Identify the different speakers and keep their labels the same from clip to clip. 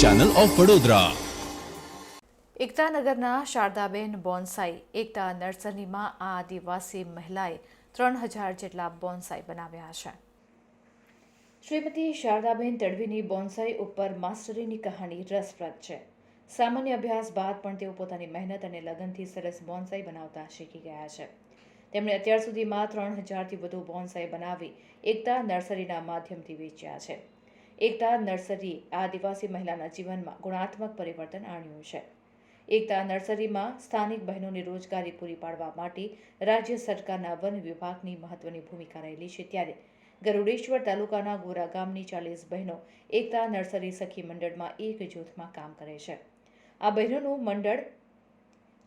Speaker 1: Channel of Vadodara
Speaker 2: એકતાનગરના Shardaben bonsai Ekta નર્સરીમાં આ આદિવાસી મહિલાએ ત્રણ હજાર જેટલા બોન્સાઈ બનાવ્યા છે. શ્રીમતી શારદાબેન તડવીની બોન્સાઈ ઉપર માસ્ટરીની કહાણી રસપ્રદ છે. સામાન્ય અભ્યાસ બાદ પણ તેઓ પોતાની મહેનત અને લગનથી સરસ બોન્સાઈ બનાવતા શીખી ગયા છે. તેમણે અત્યાર સુધીમાં ત્રણ હજારથી વધુ બોન્સાઈ બનાવી એકતા નર્સરીના માધ્યમથી વેચ્યા છે. એકતા નર્સરી આદિવાસી મહિલાના જીવનમાં ગુણાત્મક પરિવર્તન આણ્યું છે. એકતા નર્સરીમાં સ્થાનિક બહેનોને રોજગારી પૂરી પાડવા માટે રાજ્ય સરકારના વન વિભાગની મહત્વની ભૂમિકા રહેલી છે. ત્યારે ગરુડેશ્વર તાલુકાના ગોરા ગામની ચાલીસ બહેનો એકતા નર્સરી સખી મંડળમાં એક જૂથમાં કામ કરે છે. આ બહેનોનું મંડળ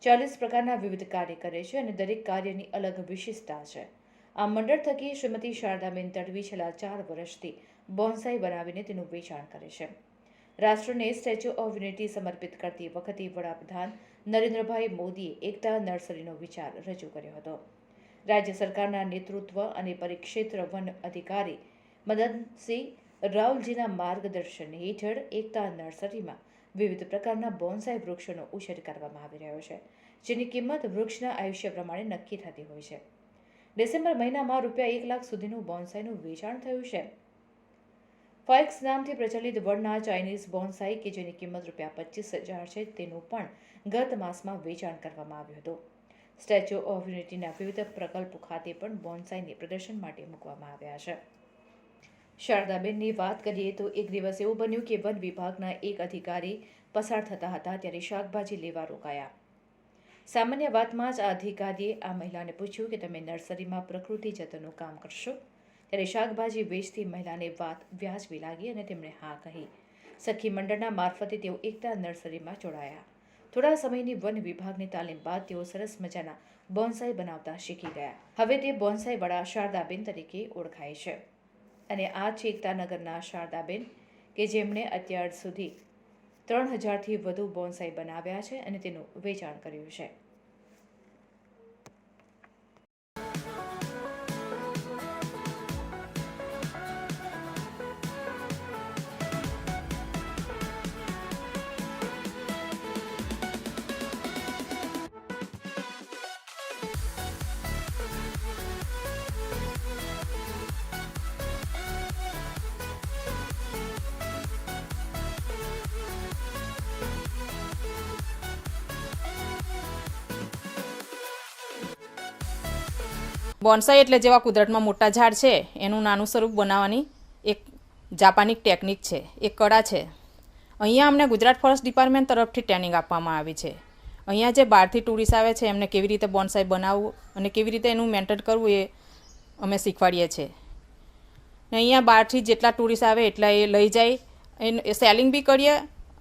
Speaker 2: ચાલીસ પ્રકારના વિવિધ કાર્ય કરે છે અને દરેક કાર્યની અલગ વિશિષ્ટતા છે. આ મંડળ થકી શ્રીમતી શારદાબેન તડવી છેલ્લા ચાર વર્ષથી બોન્સાઈ બનાવીને તેનું વેચાણ કરે છે. રાષ્ટ્રને સ્ટેચ્યુ ઓફ યુનિટી સમર્પિત કરતી વખતે વડાપ્રધાન નરેન્દ્રભાઈ મોદીએ એકતા નર્સરીનો વિચાર રજૂ કર્યો હતો. રાજ્ય સરકારના નેતૃત્વ અને પરિક્ષેત્ર વન અધિકારી મદનસિંહ રાવલજીના માર્ગદર્શન હેઠળ એકતા નર્સરીમાં વિવિધ પ્રકારના બોન્સાઈ વૃક્ષોનો ઉછેર કરવામાં આવી રહ્યો છે, જેની કિંમત વૃક્ષના આયુષ્ય પ્રમાણે નક્કી થતી હોય છે. ડિસેમ્બર મહિનામાં રૂપિયા એક લાખ સુધીનું બોન્સાઈનું વેચાણ થયું છે. ફાઇક્સ નામથી પ્રચલિત વડના ચાઇનીઝ બોન્સાઈ કે જેની કિંમત રૂપિયા પચીસ હજાર છે તેનું પણ ગત માસમાં વેચાણ કરવામાં આવ્યું હતું. સ્ટેચ્યુ ઓફ યુનિટીના વિવિધ પ્રકલ્પો ખાતે પણ બોન્સાઈને પ્રદર્શન માટે મૂકવામાં આવ્યા છે. શારદાબેનની વાત કરીએ તો એક દિવસ એવું બન્યું કે વન વિભાગના એક અધિકારી પસાર થતા હતા ત્યારે શાકભાજી લેવા રોકાયા. સામાન્ય વાતમાં જ આ અધિકારીએ આ મહિલાને પૂછ્યું કે તમે નર્સરીમાં પ્રકૃતિ જતનનું કામ કરશો? ત્યારે શાકભાજી વેચતી મહિલાને વાત વ્યાજબી લાગી અને તેમણે હા કહી. સખી મંડળના મારફતે તેઓ એકતા નર્સરીમાં જોડાયા. થોડા સમયની વન વિભાગની તાલીમ બાદ તેઓ સરસ મજાના બોન્સાઈ બનાવતા શીખી ગયા. હવે તે બોન્સાઈ વડા શારદાબેન તરીકે ઓળખાય છે. અને આ છે એકતાનગરના શારદાબેન કે જેમણે અત્યાર સુધી ત્રણ હજારથી વધુ બોન્સાઈ બનાવ્યા છે અને તેનું વેચાણ કર્યું છે.
Speaker 3: બોન્સાઈ એટલે જેવા કુદરતમાં મોટા ઝાડ છે, એનું નાનું સ્વરૂપ બનાવવાની એક જાપાનિક ટેકનિક છે એક કળા છે. અહીંયા અમને ગુજરાત ફોરેસ્ટ ડિપાર્ટમેન્ટ તરફથી ટ્રેનિંગ આપવામાં આવી છે. અહીંયા જે બહારથી ટુરિસ્ટ આવે છે, એમને કેવી રીતે બોન્સાઈ બનાવવું અને કેવી રીતે એનું મેન્ટેન કરવું એ અમે શીખવાડીએ છીએ ને અહીંયા બહારથી જેટલા ટુરિસ્ટ આવે એટલા એ લઈ જાય. એ સેલિંગ બી કરીએ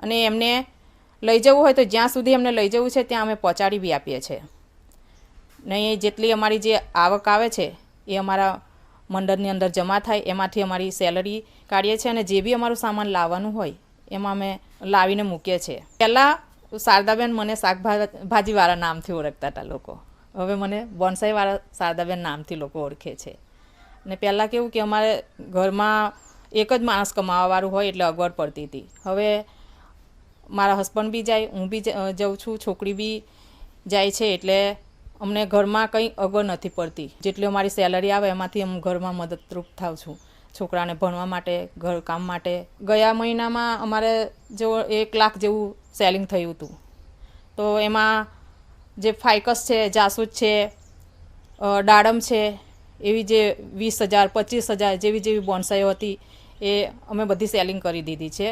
Speaker 3: અને એમને લઈ જવું હોય તો જ્યાં સુધી એમને લઈ જવું છે, ત્યાં અમે પહોંચાડી બી આપીએ છીએ. ને એ જેટલી અમારી જે આવક આવે છે, એ અમારા મંડળની અંદર જમા થાય, એમાંથી અમારી સેલરી કાઢીએ છીએ અને જે બી અમારું સામાન લાવવાનું હોય, એમાં અમે લાવીને મૂકીએ છીએ. પહેલાં શારદાબેન મને શાકભાજીવાળા નામથી ઓળખતા હતા લોકો. હવે મને બોન્સાઈવાળા શારદાબેન નામથી લોકો ઓળખે છે. ને પહેલાં કેવું કે અમારે ઘરમાં એક જ માણસ કમાવાવાળું હોય એટલે અગવડ પડતી હતી. હવે મારા હસબન્ડ બી જાય, હું બી જઉં છું, છોકરી બી જાય છે એટલે અમને ઘરમાં કંઈ અગવડ નથી પડતી. જેટલી અમારી સેલરી આવે એમાંથી હું ઘરમાં મદદરૂપ થાઉં છું. છોકરાને ભણવા માટે, ઘર કામ માટે. ગયા મહિનામાં અમારે જો એક લાખ જેવું સેલિંગ થયું હતું. તો એમાં જે ફાઇકસ છે, જાસૂદ છે ડાડમ છે, એવી જે વીસ હજાર, પચીસ હજાર જેવી જેવી બોન્સાઈઓ હતી, એ અમે બધી સેલિંગ કરી દીધી છે.